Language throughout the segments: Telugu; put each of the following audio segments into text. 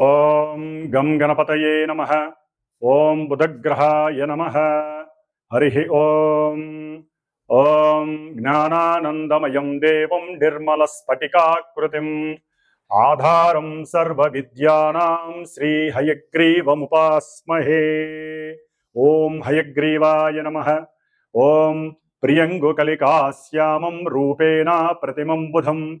ఓం గం గణపతయే నమ. ఓం బుధగ్రహాయ నమ. హరి ఓం. ఓం జ్ఞానానందమయం దేవం నిర్మలస్ఫటికాకృతిం. ఆధారం సర్వ విద్యానాం శ్రీ హయగ్రీవముపాస్మహే ఓం హయగ్రీవాయ నమ. ఓం ప్రియంగుకలికాశ్యామం రూపేణ ప్రతిమం బుధం.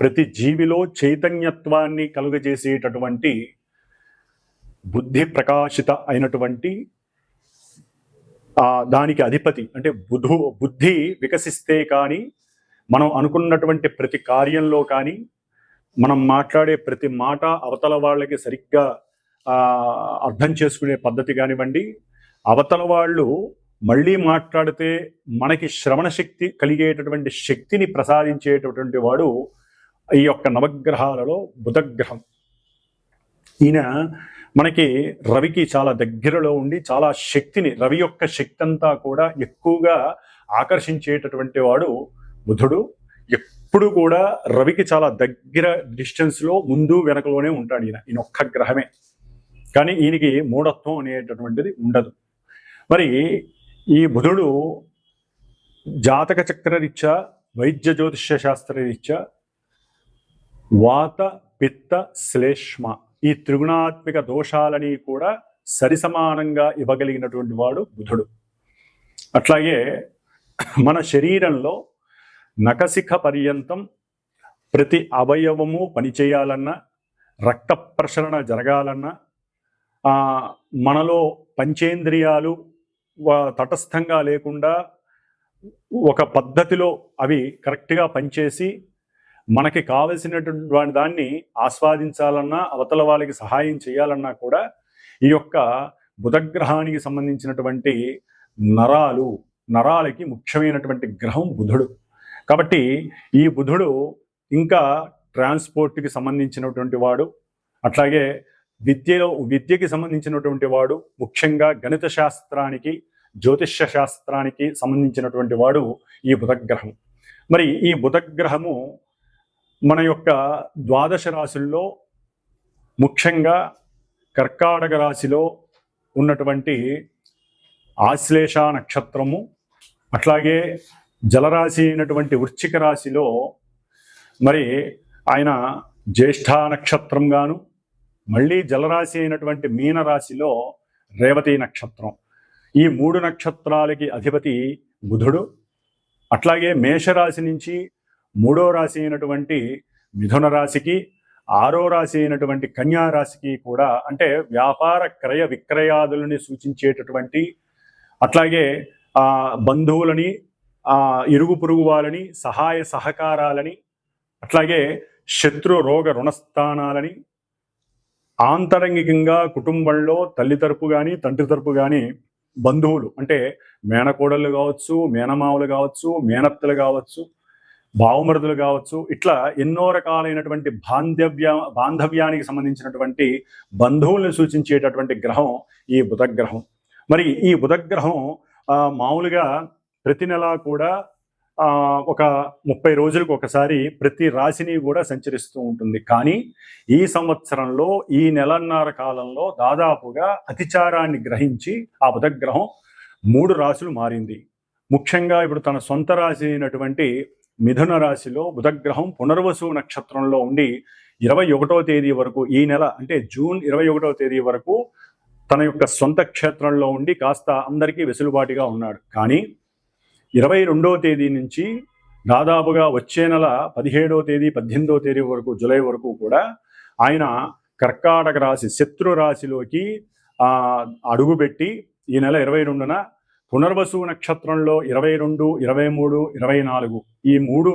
ప్రతి జీవిలో చైతన్యత్వాన్ని కలుగజేసేటటువంటి బుద్ధి ప్రకాశిత అయినటువంటి దానికి అధిపతి అంటే బుధు బుద్ధి వికసిస్తే కానీ మనం అనుకున్నటువంటి ప్రతి కార్యంలో కానీ మనం మాట్లాడే ప్రతి మాట అవతల వాళ్ళకి సరిగ్గా అర్థం చేసుకునే పద్ధతి కానివ్వండి అవతల వాళ్ళు మళ్ళీ మాట్లాడితే మనకి శ్రవణ శక్తి కలిగేటటువంటి శక్తిని ప్రసాదించేటటువంటి వాడు ఈ యొక్క నవగ్రహాలలో బుధగ్రహం. ఈయన మనకి రవికి చాలా దగ్గరలో ఉండి చాలా శక్తిని రవి యొక్క శక్తి అంతా కూడా ఎక్కువగా ఆకర్షించేటటువంటి వాడు బుధుడు. ఎప్పుడు కూడా రవికి చాలా దగ్గర డిస్టెన్స్లో ముందు వెనకలోనే ఉంటాడు ఈయన ఈయన ఒక్క గ్రహమే. కానీ ఈయనకి మూఢత్వం అనేటటువంటిది ఉండదు. మరి ఈ బుధుడు జాతక చక్రరీత్యా వైద్య జ్యోతిష్య శాస్త్రరీత్యా వాత పిత్త శ్లేష్మ ఈ త్రిగుణాత్మిక దోషాలని కూడా సరిసమానంగా ఇవ్వగలిగినటువంటి వాడు బుధుడు. అట్లాగే మన శరీరంలో నఖశిఖ పర్యంతం ప్రతి అవయవము పనిచేయాలన్నా రక్త ప్రసరణ జరగాలన్నా మనలో పంచేంద్రియాలు తటస్థంగా లేకుండా ఒక పద్ధతిలో అవి కరెక్ట్గా పనిచేసి మనకి కావలసినటువంటి దాన్ని ఆస్వాదించాలన్నా అవతల వాళ్ళకి సహాయం చేయాలన్నా కూడా ఈ యొక్క బుధగ్రహానికి సంబంధించినటువంటి నరాలు నరాలకి ముఖ్యమైనటువంటి గ్రహం బుధుడు. కాబట్టి ఈ బుధుడు ఇంకా ట్రాన్స్పోర్ట్కి సంబంధించినటువంటి వాడు అట్లాగే విద్యలో విద్యకి సంబంధించినటువంటి వాడు ముఖ్యంగా గణిత శాస్త్రానికి జ్యోతిష్య శాస్త్రానికి సంబంధించినటువంటి వాడు ఈ బుధగ్రహం. మరి ఈ బుధగ్రహము మన యొక్క ద్వాదశ రాశుల్లో ముఖ్యంగా కర్కాటక రాశిలో ఉన్నటువంటి ఆశ్లేష నక్షత్రము అట్లాగే జలరాశి అయినటువంటి వృశ్చిక రాశిలో మరి ఆయన జ్యేష్ఠ నక్షత్రం గాను మళ్ళీ జలరాశి అయినటువంటి మీనరాశిలో రేవతి నక్షత్రం. ఈ మూడు నక్షత్రాలకి అధిపతి బుధుడు అట్లాగే మేషరాశి నుంచి మూడో రాశి అయినటువంటి మిథున రాశికి ఆరో రాశి అయినటువంటి కన్యా రాశికి కూడా అంటే వ్యాపార క్రయ విక్రయాదులని సూచించేటటువంటి అట్లాగే బంధువులని ఇరుగు పొరుగు వాళ్ళని సహాయ సహకారాలని అట్లాగే శత్రు రోగ రుణస్థానాలని ఆంతరంగికంగా కుటుంబంలో తల్లి తరపు కానీ తండ్రి తరపు కానీ బంధువులు అంటే మేనకోడళ్ళు కావచ్చు మేనమావులు కావచ్చు మేనత్తలు కావచ్చు బావమరుదులు కావచ్చు ఇట్లా ఎన్నో రకాలైనటువంటి బాంధవ్య బాంధవ్యానికి సంబంధించినటువంటి బంధువుల్ని సూచించేటటువంటి గ్రహం ఈ బుధగ్రహం. మరి ఈ బుధగ్రహం మామూలుగా ప్రతి నెల కూడా ఒక ముప్పై రోజులకు ఒకసారి ప్రతి రాశిని కూడా సంచరిస్తూ ఉంటుంది. కానీ ఈ సంవత్సరంలో ఈ నెలన్నర కాలంలో దాదాపుగా అతిచారాన్ని గ్రహించి ఆ బుధగ్రహం మూడు రాశులు మారింది. ముఖ్యంగా ఇప్పుడు తన సొంత రాశి అయినటువంటి మిథున రాశిలో బుధగ్రహం పునర్వసు నక్షత్రంలో ఉండి ఇరవై ఒకటో తేదీ వరకు ఈ నెల అంటే జూన్ ఇరవై ఒకటో తేదీ వరకు తన యొక్క సొంత క్షేత్రంలో ఉండి కాస్త అందరికీ వెసులుబాటుగా ఉన్నాడు. కానీ ఇరవై రెండో తేదీ నుంచి దాదాపుగా వచ్చే నెల పదిహేడో తేదీ పద్దెనిమిదో తేదీ వరకు జూలై వరకు కూడా ఆయన కర్కాటక రాశి శత్రు రాశిలోకి అడుగుపెట్టి ఈ నెల ఇరవై రెండున పునర్వసు నక్షత్రంలో ఇరవై రెండు ఇరవై మూడు ఇరవై నాలుగు ఈ మూడు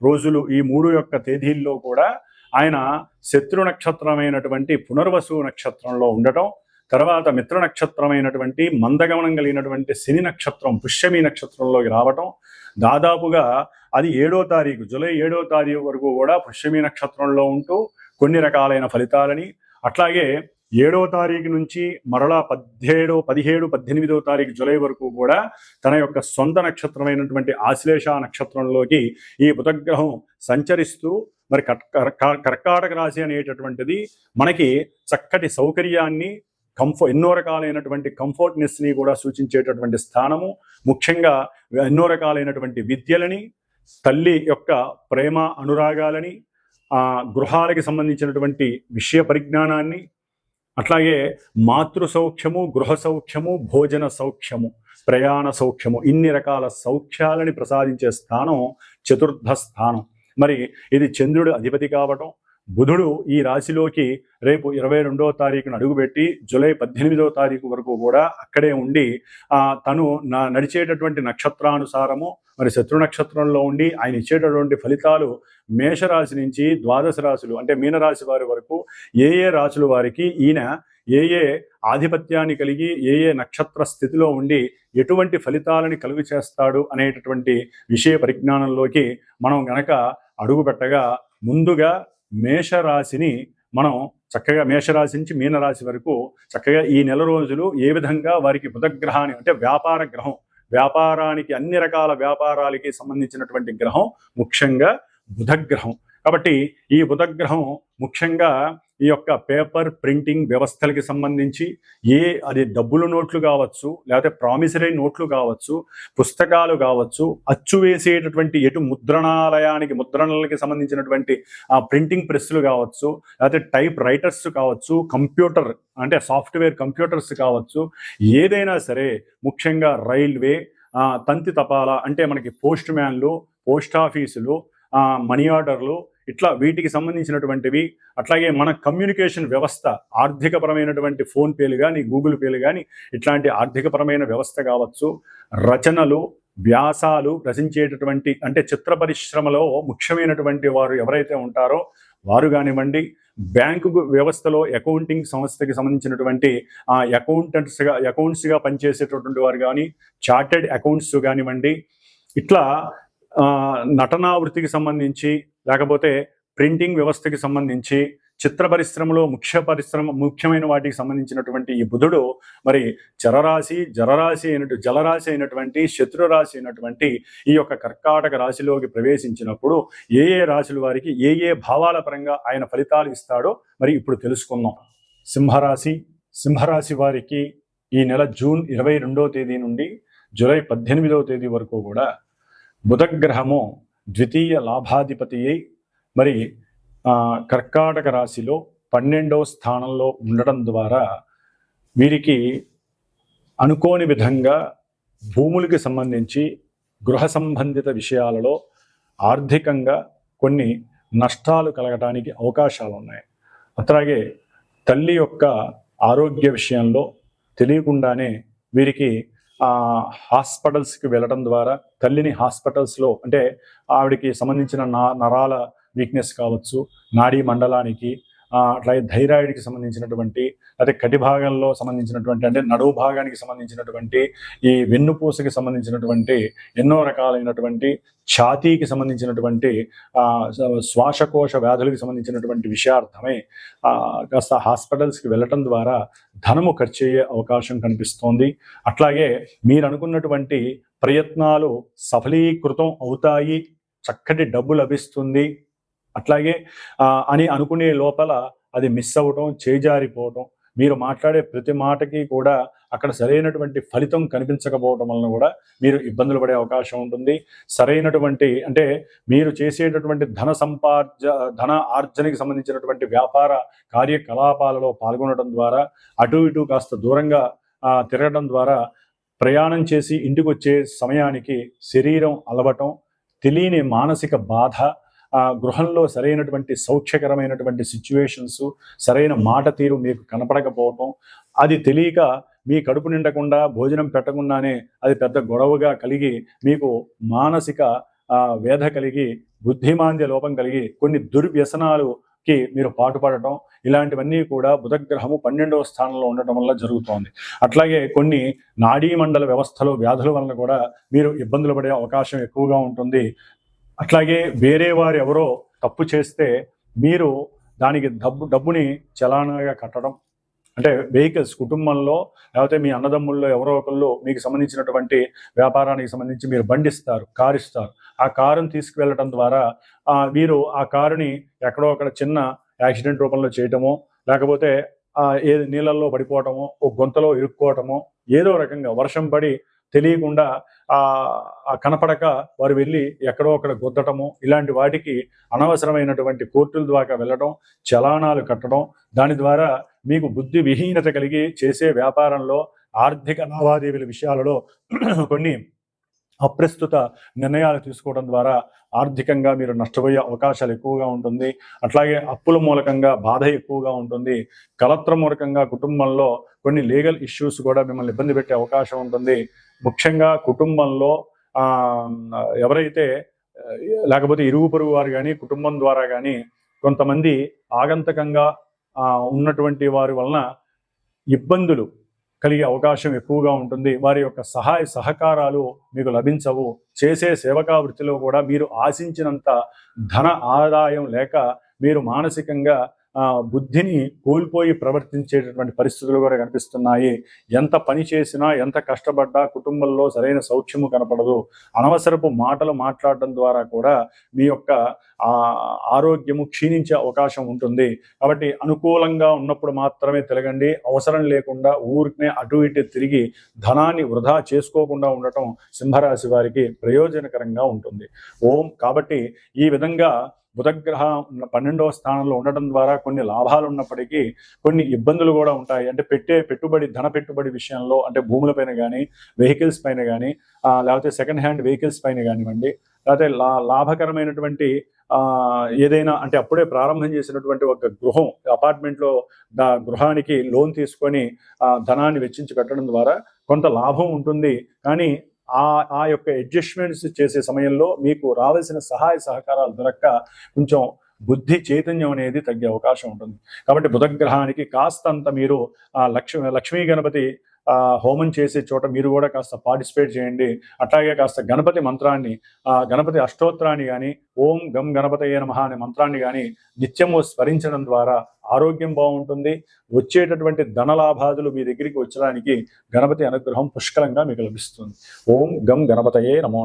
రోజులు ఈ మూడు యొక్క తేదీల్లో కూడా ఆయన శత్రు నక్షత్రమైనటువంటి పునర్వసు నక్షత్రంలో ఉండటం తర్వాత మిత్ర నక్షత్రమైనటువంటి మందగమనం కలిగినటువంటి శని నక్షత్రం పుష్యమి నక్షత్రంలోకి రావటం దాదాపుగా అది ఏడో తారీఖు జూలై ఏడో తారీఖు వరకు కూడా పుష్యమి నక్షత్రంలో ఉంటూ కొన్ని రకాలైన ఫలితాలని అట్లాగే ఏడవ తారీఖు నుంచి మరలా పదిహేడో పదిహేడు పద్దెనిమిదో తారీఖు జూలై వరకు కూడా తన యొక్క సొంత నక్షత్రమైనటువంటి ఆశ్లేష నక్షత్రంలోకి ఈ బుధగ్రహం సంచరిస్తూ మరి కర్- కర్కాటక రాశి అనేటటువంటిది మనకి చక్కటి సౌకర్యాన్ని కంఫో ఎన్నో రకాలైనటువంటి కంఫర్ట్నెస్ని కూడా సూచించేటటువంటి స్థానము. ముఖ్యంగా ఎన్నో రకాలైనటువంటి విద్యలని తల్లి యొక్క ప్రేమ అనురాగాలని గృహాలకి సంబంధించినటువంటి విషయ పరిజ్ఞానాన్ని అట్లాగే మాతృ సౌఖ్యము గృహ సౌఖ్యము భోజన సౌఖ్యము ప్రయాణ సౌఖ్యము ఇన్ని రకాల సౌఖ్యాలని ప్రసాదించే స్థానం చతుర్థ స్థానం. మరి ఇది చంద్రుడు అధిపతి కావటం బుధుడు ఈ రాశిలోకి రేపు ఇరవై రెండవ తారీఖున అడుగుపెట్టి జూలై పద్దెనిమిదో తారీఖు వరకు కూడా అక్కడే ఉండి తను నా నడిచేటటువంటి నక్షత్రానుసారము మరి శత్రు నక్షత్రంలో ఉండి ఆయన ఇచ్చేటటువంటి ఫలితాలు మేషరాశి నుంచి ద్వాదశ రాశులు అంటే మీనరాశి వారి వరకు ఏ ఏ రాశుల వారికి ఈయన ఏ ఏ ఆధిపత్యాన్ని కలిగి ఏ ఏ నక్షత్ర స్థితిలో ఉండి ఎటువంటి ఫలితాలని కలుగు చేస్తాడు అనేటటువంటి విషయ పరిజ్ఞానంలోకి మనం గనక అడుగు పెట్టగా ముందుగా మేషరాశిని మనం చక్కగా మేషరాశి నుంచి మీనరాశి వరకు చక్కగా ఈ నెల రోజులు ఏ విధంగా వారికి బుధగ్రహాన్ని అంటే వ్యాపార గ్రహం వ్యాపారానికి అన్ని రకాల వ్యాపారాలకి సంబంధించినటువంటి గ్రహం ముఖ్యంగా బుధగ్రహం. కాబట్టి ఈ బుధగ్రహం ముఖ్యంగా ఈ యొక్క పేపర్ ప్రింటింగ్ వ్యవస్థలకి సంబంధించి ఏ అది డబ్బుల నోట్లు కావచ్చు లేకపోతే ప్రామిసరీ నోట్లు కావచ్చు పుస్తకాలు కావచ్చు అచ్చు వేసేటటువంటి ఎటు ముద్రణాలయానికి ముద్రణలకి సంబంధించినటువంటి ఆ ప్రింటింగ్ ప్రెస్లు కావచ్చు లేకపోతే టైప్ రైటర్స్ కావచ్చు కంప్యూటర్ అంటే సాఫ్ట్వేర్ కంప్యూటర్స్ కావచ్చు ఏదైనా సరే ముఖ్యంగా రైల్వే తంతి తపాలా అంటే మనకి పోస్ట్ మ్యాన్లు పోస్ట్ ఆఫీసులు మనీ ఆర్డర్లు ఇట్లా వీటికి సంబంధించినటువంటివి అట్లాగే మన కమ్యూనికేషన్ వ్యవస్థ ఆర్థికపరమైనటువంటి ఫోన్పేలు కానీ గూగుల్ పేలు కానీ ఇట్లాంటి ఆర్థికపరమైన వ్యవస్థ కావచ్చు రచనలు వ్యాసాలు రచించేటటువంటి అంటే చిత్ర పరిశ్రమలో ముఖ్యమైనటువంటి వారు ఎవరైతే ఉంటారో వారు కానివ్వండి బ్యాంకు వ్యవస్థలో అకౌంటింగ్ సంస్థకి సంబంధించినటువంటి అకౌంటెంట్స్గా అకౌంట్స్గా పనిచేసేటటువంటి వారు కానీ చార్టెడ్ అకౌంట్స్ కానివ్వండి ఇట్లా నటనా వృత్తికి సంబంధించి లేకపోతే ప్రింటింగ్ వ్యవస్థకి సంబంధించి చిత్ర పరిశ్రమలో ముఖ్య పరిశ్రమ ముఖ్యమైన వాటికి సంబంధించినటువంటి ఈ బుధుడు మరి చరరాశి జలరాశి అయినటు జలరాశి అయినటువంటి శత్రురాశి అయినటువంటి ఈ యొక్క కర్కాటక రాశిలోకి ప్రవేశించినప్పుడు ఏ ఏ రాశుల వారికి ఏ ఏ భావాల పరంగా ఆయన ఫలితాలు ఇస్తాడో మరి ఇప్పుడు తెలుసుకుందాం. సింహరాశి సింహరాశి వారికి ఈ నెల జూన్ ఇరవై రెండో తేదీ నుండి జూలై పద్దెనిమిదవ తేదీ వరకు కూడా బుధగ్రహము ద్వితీయ లాభాధిపతి అయి మరి కర్కాటక రాశిలో పన్నెండవ స్థానంలో ఉండడం ద్వారా వీరికి అనుకోని విధంగా భూములకి సంబంధించి గృహ సంబంధిత విషయాలలో ఆర్థికంగా కొన్ని నష్టాలు కలగటానికి అవకాశాలు ఉన్నాయి. అట్లాగే తల్లి యొక్క ఆరోగ్య విషయంలో తెలియకుండానే వీరికి హాస్పిటల్స్కి వెళ్ళడం ద్వారా తల్లిని హాస్పిటల్స్లో అంటే ఆవిడకి సంబంధించిన నా నరాల వీక్నెస్ కావచ్చు నాడీ మండలానికి థైరాయిడ్కి సంబంధించినటువంటి అదే కటి భాగంలో సంబంధించినటువంటి అంటే నడువు భాగానికి సంబంధించినటువంటి ఈ వెన్నుపూసకి సంబంధించినటువంటి ఎన్నో రకాలైనటువంటి ఛాతీకి సంబంధించినటువంటి శ్వాసకోశ వ్యాధులకు సంబంధించినటువంటి విషయార్థమై కాస్త హాస్పిటల్స్కి వెళ్ళటం ద్వారా ధనము ఖర్చు అయ్యే అవకాశం కనిపిస్తోంది. అట్లాగే మీరు అనుకున్నటువంటి ప్రయత్నాలు సఫలీకృతం అవుతాయి చక్కటి డబ్బు లభిస్తుంది. అట్లాగే అని అనుకునే లోపల అది మిస్ అవ్వటం చేజారిపోవటం మీరు మాట్లాడే ప్రతి మాటకి కూడా అక్కడ సరైనటువంటి ఫలితం కనిపించకపోవడం వలన కూడా మీరు ఇబ్బందులు పడే అవకాశం ఉంటుంది. సరైనటువంటి అంటే మీరు చేసేటటువంటి ధన సంపార్జ ధన ఆర్జనకి సంబంధించినటువంటి వ్యాపార కార్యకలాపాలలో పాల్గొనడం ద్వారా అటు ఇటు కాస్త దూరంగా తిరగడం ద్వారా ప్రయాణం చేసి ఇంటికి వచ్చే సమయానికి శరీరం అలవటం తెలియని మానసిక బాధ ఆ గృహంలో సరైనటువంటి సౌఖ్యకరమైనటువంటి సిచ్యువేషన్స్ సరైన మాట తీరు మీకు కనపడకపోవటం అది తెలియక మీ కడుపు నిండకుండా భోజనం పెట్టకుండానే అది పెద్ద గొడవగా కలిగి మీకు మానసిక వేధ కలిగి బుద్ధిమాంద్య లోపం కలిగి కొన్ని దుర్వ్యసనాలు కి మీరు పాటుపడటం ఇలాంటివన్నీ కూడా బుధగ్రహము పన్నెండవ స్థానంలో ఉండటం వల్ల జరుగుతోంది. అట్లాగే కొన్ని నాడీ మండల వ్యవస్థలో వ్యాధుల వలన కూడా మీరు ఇబ్బందులు పడే అవకాశం ఎక్కువగా ఉంటుంది. అట్లాగే వేరే వారు ఎవరో తప్పు చేస్తే మీరు దానికి డబ్బు డబ్బుని చలానాగా కట్టడం. అంటే వెహికల్స్ కుటుంబంలో లేకపోతే మీ అన్నదమ్ముల్లో ఎవరో ఒకళ్ళు మీకు సంబంధించినటువంటి వ్యాపారానికి సంబంధించి మీరు బండిస్తారు కారు ఇస్తారు ఆ కారుని తీసుకువెళ్ళటం ద్వారా మీరు ఆ కారుని ఎక్కడో అక్కడ చిన్న యాక్సిడెంట్ రూపంలో చేయటమో లేకపోతే ఏ నీళ్ళల్లో పడిపోవటమో ఓ గొంతలో ఇరుక్కోవటమో ఏదో రకంగా వర్షం పడి తెలియకుండా ఆ కనపడక వారు వెళ్ళి ఎక్కడో అక్కడ గుద్దటము ఇలాంటి వాటికి అనవసరమైనటువంటి కోర్టుల ద్వారా వెళ్ళడం చలానాలు కట్టడం దాని ద్వారా మీకు బుద్ధి విహీనత కలిగి చేసే వ్యాపారంలో ఆర్థిక లావాదేవీల విషయాలలో కొన్ని అప్రస్తుత నిర్ణయాలు తీసుకోవడం ద్వారా ఆర్థికంగా మీరు నష్టపోయే అవకాశాలు ఎక్కువగా ఉంటుంది. అట్లాగే అప్పుల మూలకంగా బాధ ఎక్కువగా ఉంటుంది. కలత్ర మూలకంగా కుటుంబంలో కొన్ని లీగల్ ఇష్యూస్ కూడా మిమ్మల్ని ఇబ్బంది పెట్టే అవకాశం ఉంటుంది. ముఖ్యంగా కుటుంబంలో ఎవరైతే లేకపోతే ఇరుగు పొరుగు వారు కానీ కుటుంబం ద్వారా కానీ కొంతమంది ఆగంతకంగా ఉన్నటువంటి వారి వలన ఇబ్బందులు కలిగే అవకాశం ఎక్కువగా ఉంటుంది. వారి యొక్క సహాయ సహకారాలు మీకు లభించవు. చేసే సేవకా వృత్తిలో కూడా మీరు ఆశించినంత ధన ఆదాయం లేక మీరు మానసికంగా బుద్ధిని కోల్పోయి ప్రవర్తించేటటువంటి పరిస్థితులు కూడా కనిపిస్తున్నాయి. ఎంత పని చేసినా ఎంత కష్టపడ్డా కుటుంబంలో సరైన సౌఖ్యము కనపడదు. అనవసరపు మాటలు మాట్లాడడం ద్వారా కూడా మీ యొక్క ఆరోగ్యము క్షీణించే అవకాశం ఉంటుంది. కాబట్టి అనుకూలంగా ఉన్నప్పుడు మాత్రమే తిరగండి. అవసరం లేకుండా ఊరికనే అటు ఇటు తిరిగి ధనాన్ని వృధా చేసుకోకుండా ఉండటం సింహరాశి వారికి ప్రయోజనకరంగా ఉంటుంది. ఓం కాబట్టి ఈ విధంగా బుధగ్రహ పన్నెండవ స్థానంలో ఉండటం ద్వారా కొన్ని లాభాలు ఉన్నప్పటికీ కొన్ని ఇబ్బందులు కూడా ఉంటాయి. అంటే పెట్టే పెట్టుబడి ధన పెట్టుబడి విషయంలో అంటే భూములపైన కానీ వెహికల్స్ పైన కానీ లేకపోతే సెకండ్ హ్యాండ్ వెహికల్స్ పైన కానివ్వండి లేకపోతే లా లాభకరమైనటువంటి ఏదైనా అంటే అప్పుడే ప్రారంభం చేసినటువంటి ఒక గృహం అపార్ట్మెంట్లో దా గృహానికి లోన్ తీసుకొని ధనాన్ని వెచ్చించి కట్టడం ద్వారా కొంత లాభం ఉంటుంది. కానీ ఆ ఆ యొక్క అడ్జస్ట్మెంట్స్ చేసే సమయంలో మీకు రావాల్సిన సహాయ సహకారాలు దొరక్క కొంచెం బుద్ధి చైతన్యం అనేది తగ్గే అవకాశం ఉంటుంది. కాబట్టి బుధగ్రహానికి కాస్తంత మీరు ఆ లక్ష్మీ లక్ష్మీ గణపతి హోమం చేసే చోట మీరు కూడా కాస్త పార్టిసిపేట్ చేయండి. అట్లాగే కాస్త గణపతి మంత్రాన్ని గణపతి అష్టోత్తరాన్ని కానీ ఓం గం గణపతయ్య నమః అనే మంత్రాన్ని కానీ నిత్యము స్మరించడం ద్వారా ఆరోగ్యం బాగుంటుంది. వచ్చేటటువంటి ధనలాభాదులు మీ దగ్గరికి వచ్చడానికి గణపతి అనుగ్రహం పుష్కలంగా మీకు లభిస్తుంది. ఓం గం గణపతయే నమో